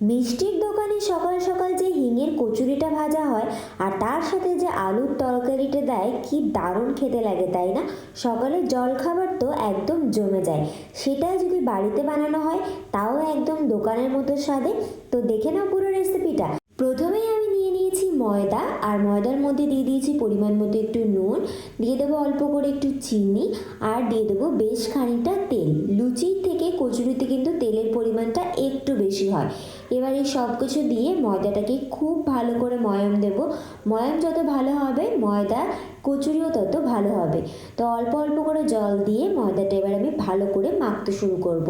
মিষ্টির দোকানে সকাল সকাল যে হিঙের কচুরিটা ভাজা হয় আর তার সাথে যে আলুর তরকারিটা দেয়, কি দারুণ খেতে লাগে, তাই না? সকালের জলখাবার তো একদম জমে যায়। সেটা যদি বাড়িতে বানানো হয়, তাও একদম দোকানের মতো স্বাদে। তো দেখে নাও পুরো রেসিপিটা নিয়েছি ময়দা আর ময়দার মধ্যে দিয়ে দিয়েছি পরিমাণ মতো একটু নুন। দিয়ে দেবো অল্প করে একটু চিনি আর দিয়ে দেবো বেশ খানিকটা তেল। লুচির থেকে কচুরিতে কিন্তু তেলের পরিমাণটা একটু বেশি হয়। এবার এই সব কিছু দিয়ে ময়দাটাকে খুব ভালো করে ময়ম দেব। ময়ম যত ভালো হবে, ময়দা, কচুরিও তত ভালো হবে। তো অল্প অল্প করে জল দিয়ে ময়দাটা এবার আমি ভালো করে মাখতে শুরু করব।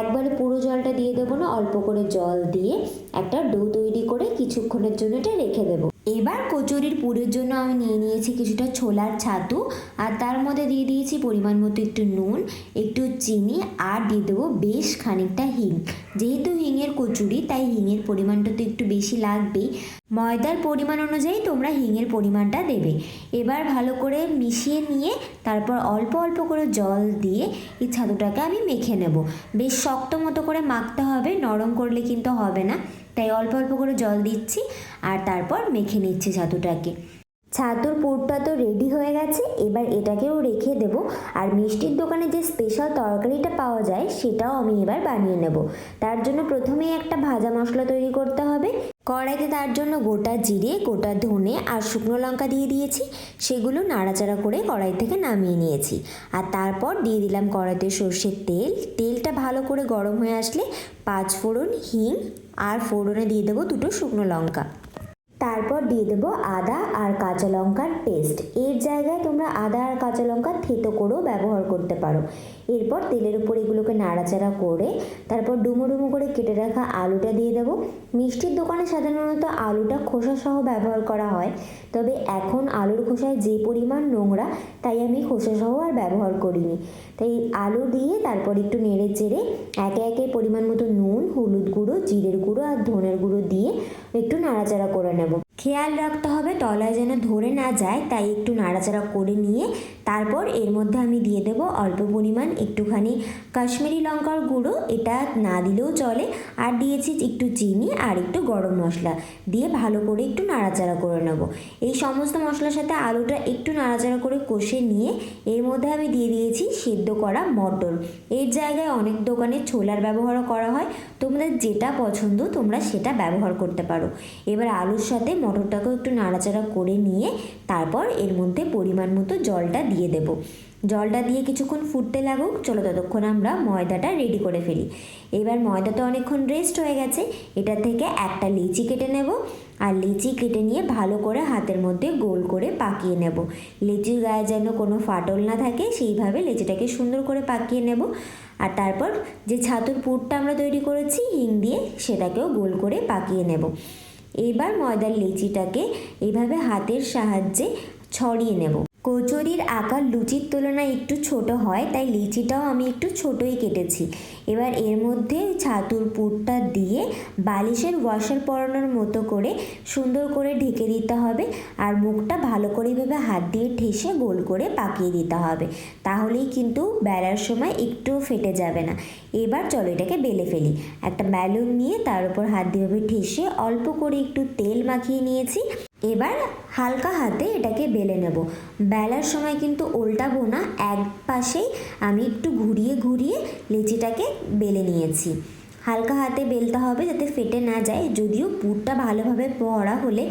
একবারে পুরো জলটা দিয়ে দেবো না, অল্প করে জল দিয়ে একটা ডো তৈরি করে কিছুক্ষণের জন্য এটা রেখে দেবো। এবার কচুরির পুরের জন্য আমি নিয়ে নিয়েছি কিছুটা ছোলার ছাতু, আর তার মধ্যে দিয়ে দিয়েছি পরিমাণ মতো একটু নুন, একটু চিনি, আর দিয়ে দেবো বেশ খানিকটা হিং। যেহেতু হিঙের কচুরি, তাই হিঙের পরিমাণটা তো একটু বেশি লাগবেই। ময়দার পরিমাণ অনুযায়ী তোমরা হিঙের পরিমাণটা দেবে। এবার ভালো করে মিশিয়ে নিয়ে তারপর অল্প অল্প করে জল দিয়ে এই ছাতুটাকে আমি মেখে নেব। বেশ শক্ত মতো করে মাখতে হবে, নরম করলে কিন্তু হবে না। তাই অল্প অল্প করে জল দিচ্ছি আর তারপর মেখে নিচ্ছি ছাতুটাকে ছাতুর পুরটা তো রেডি হয়ে গেছে, এবার এটাকেও রেখে দেব। আর মিষ্টির দোকানে যে স্পেশাল তরকারিটা পাওয়া যায়, সেটাও আমি এবার বানিয়ে নেব। তার জন্য প্রথমেই একটা ভাজা মশলা তৈরি করতে হবে। কড়াইতে তার জন্য গোটা জিরে, গোটা ধনে আর শুকনো লঙ্কা দিয়ে দিয়েছি। সেগুলো নাড়াচাড়া করে কড়াই থেকে নামিয়ে নিয়েছি। আর তারপর দিয়ে দিলাম কড়াইতে সর্ষের তেল। তেলটা ভালো করে গরম হয়ে আসলে পাঁচ ফোড়ন, হিং আর ফোড়নে দিয়ে দেবো দুটো শুকনো লঙ্কা। তারপর দিয়ে দেবো আদা আর কাঁচা লঙ্কার পেস্ট এর জায়গায় তোমরা আদা আর কাঁচা লঙ্কা থেতো করেও ব্যবহার করতে পারো। এরপর তেলের উপর এগুলোকে নাড়াচাড়া করে তারপর ডুমো ডুমো করে কেটে রাখা আলুটা দিয়ে দেবো। মিষ্টির দোকানে সাধারণত আলুটা খোসা সহ ব্যবহার করা হয়, তবে এখন আলুর খোসায় যে পরিমাণ নোংরা, তাই আমি খোসা সহ আর ব্যবহার করিনি। তাই আলু দিয়ে তারপর একটু নেড়ে চেড়ে একে একে পরিমাণ মতো নুন, হলুদ গুঁড়ো, জিরের গুঁড়ো আর ধনের গুঁড়ো দিয়ে একটু নাড়াচাড়া করে নেব। খেয়াল রাখতে হবে, তলায় যেন ধরে না যায়, তাই একটু নাড়াচাড়া করে নিয়ে তারপর এর মধ্যে আমি দিয়ে দেব অল্প পরিমাণ একটুখানি কাশ্মীরি লঙ্কার গুঁড়ো। এটা না দিলেও চলে। আর দিয়েছি একটু চিনি আর একটু গরম মশলা। দিয়ে ভালো করে একটু নাড়াচাড়া করে নেব। এই সমস্ত মশলার সাথে আলুটা একটু নাড়াচাড়া করে কষে নিয়ে এর মধ্যে আমি দিয়ে দিয়েছি সেদ্ধ করা মটর। এর জায়গায় অনেক দোকানে ছোলার ব্যবহারও করা হয়। তোমাদের যেটা পছন্দ তোমরা সেটা ব্যবহার করতে পারো। এবার আলুর সাথে মটরটাকেও একটু নাড়াচাড়া করে নিয়ে তারপর এর মধ্যে পরিমাণ মতো জলটা দিয়ে দেব। জলটা দিয়ে কিছুক্ষণ ফুটতে লাগুক, চলো ততক্ষণ আমরা ময়দাটা রেডি করে ফেলি। এবার ময়দা তো অনেকক্ষণ রেস্ট হয়ে গেছে, এটা থেকে একটা লিচি কেটে নেব আর লিচি কেটে নিয়ে ভালো করে হাতের মধ্যে গোল করে পাকিয়ে নেব। লিচির গায়ে যেন কোনো ফাটল না থাকে, সেইভাবে লিচিটাকে সুন্দর করে পাকিয়ে নেব। আর তারপর যে ছাতুর পুরটা আমরা তৈরি করেছি, হিং দিয়ে সেটাকেও গোল করে পাকিয়ে নেব। এবার ময়দার লিচিটাকে এইভাবে হাতের সাহায্যে ছড়িয়ে নেব। কচুরির আকার লুচির তুলনায় একটু ছোট হয়, তাই লিচিটাও আমি একটু ছোটই কেটেছি। এবার এর মধ্যে ছাতুর পুরটা দিয়ে বালিশের ওয়াশার পরানোর মতো করে সুন্দর করে ঢেকে দিতে হবে আর মুখটা ভালো করে এভাবে হাত দিয়ে ঠেসে গোল করে পাকিয়ে দিতে হবে। তাহলেই কিন্তু বেলার সময় একটুও ফেটে যাবে না। এবার চলো এটাকে বেলে ফেলি। একটা ব্যালুন নিয়ে তার উপর হাত দিয়ে ঠেসে অল্প করে একটু তেল মাখিয়ে নিয়েছি। এবার হালকা হাতে এটাকে বেলে নেব। বেলার সময় কিন্তু উল্টাবো না, এক পাশেই আমি একটু ঘুরিয়ে ঘুরিয়ে লেচিটাকে বেলে নিয়েছি। হালকা হাতে বেলতে হবে যাতে ফেটে না যায়, যদিও পুরটা ভালোভাবে পড়া হলে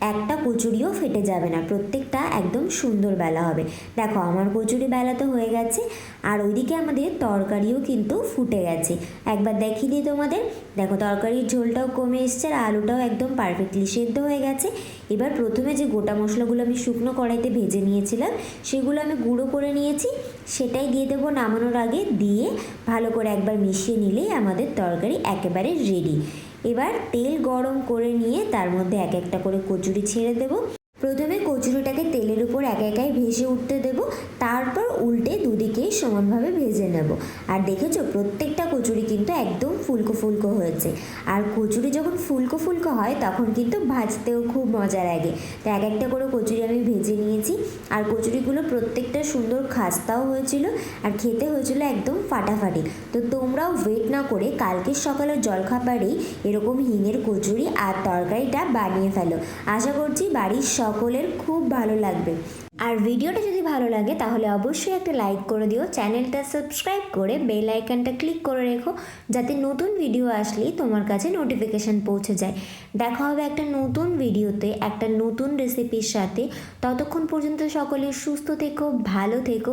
একটা কচুরিও ফেটে যাবে না, প্রত্যেকটা একদম সুন্দর বেলা হবে। দেখো, আমার কচুরি বেলা তো হয়ে গেছে, আর ওইদিকে আমাদের তরকারিও কিন্তু ফুটে গেছে। একবার দেখিয়ে দিই তোমাদের। দেখো, তরকারির ঝোলটাও কমে এসছে আর আলুটাও একদম পারফেক্টলি সেদ্ধ হয়ে গেছে। এবার প্রথমে যে গোটা মশলাগুলো আমি শুকনো কড়াইতে ভেজে নিয়েছিলাম, সেগুলো আমি গুঁড়ো করে নিয়েছি। সেটাই দিয়ে দেবো নামানোর আগে, দিয়ে ভালো করে একবার মিশিয়ে নিলেই আমাদের তরকারি একেবারে রেডি এবার তেল গরম করে নিয়ে তার মধ্যে এক একটা করে কচুরি ছেড়ে দেব। প্রথমে কচুরিটাকে তেলের উপর এক একাই ভেসে উঠতে দেব, তারপর উল্টে দুদিকে সমানভাবে ভেজে নেব। আর দেখেছ, প্রত্যেকটা কচুরি কিন্তু একদম ফুলকো ফুলকো হয়েছে। আর কচুরি যখন ফুলকো ফুলকো হয়, তখন কিন্তু ভাজতেও খুব মজা লাগে। তো এক একটা করে কচুরি আমি ভেজে নিয়েছি। আর কচুরিগুলো প্রত্যেকটা সুন্দর খাস্তাও হয়েছিল আর খেতে হয়েছিল একদম ফাটাফাটি। তো তোমরাও ওয়েট না করে কালকে সকালে জলখাবারেই এরকম হিঙের কচুরি আর তরকারিটা বানিয়ে ফেলো। আশা করছি বাড়ির সকলের খুব ভালো লাগবে। আর ভিডিওটা যদি ভালো লাগে, তাহলে অবশ্যই একটা লাইক করে দিও। চ্যানেলটা সাবস্ক্রাইব করে বেল আইকনটা ক্লিক করে রেখো, যাতে নতুন ভিডিও আসলেই তোমার কাছে নোটিফিকেশান পৌঁছে যায়। দেখা হবে একটা নতুন ভিডিওতে, একটা নতুন রেসিপির সাথে। ততক্ষণ পর্যন্ত সকলে সুস্থ থেকো, ভালো থেকো।